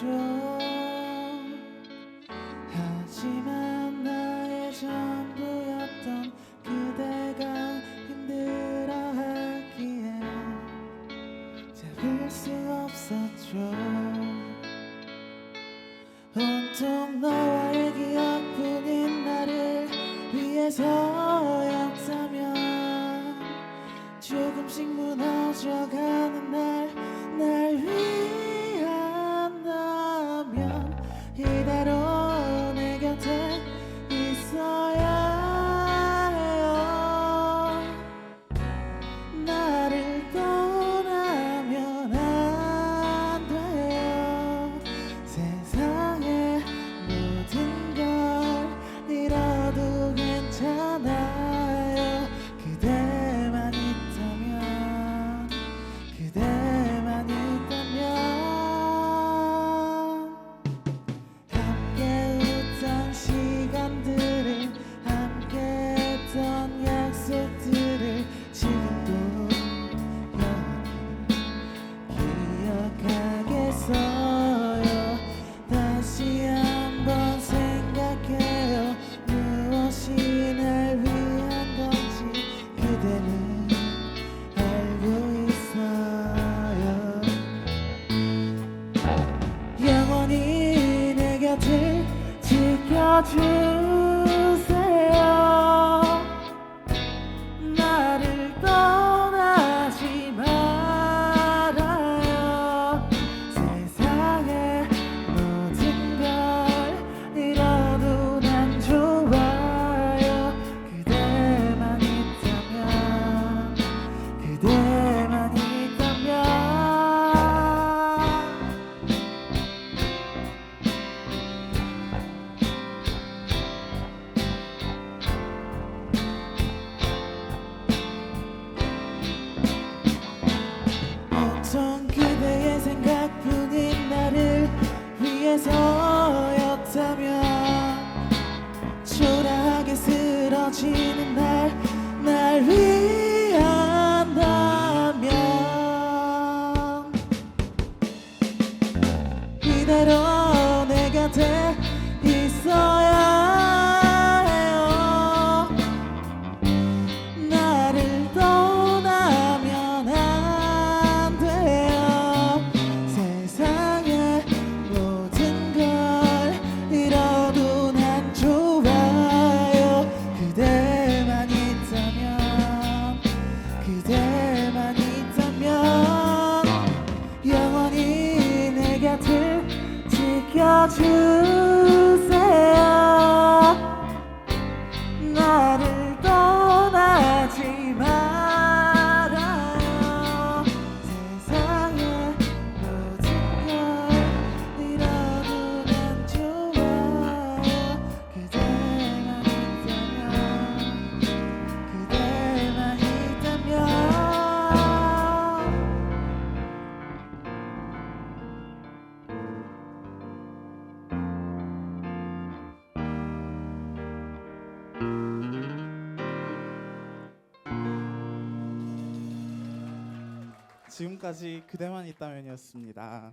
죠. 하지만 나의 전부였던 그대가 힘들어 하기에 잡을 수 없었죠. 온통 너와의 기억뿐인 나를 위해서 I am. 떠나주세요. 나를 떠나지 말아요. 세상의 모든 걸 잃어도 난 좋아요. 그대만 있다면 그대 떨어지는 날, 날 위해. 주세요. 나를 지금까지 그대만 있다면이었습니다.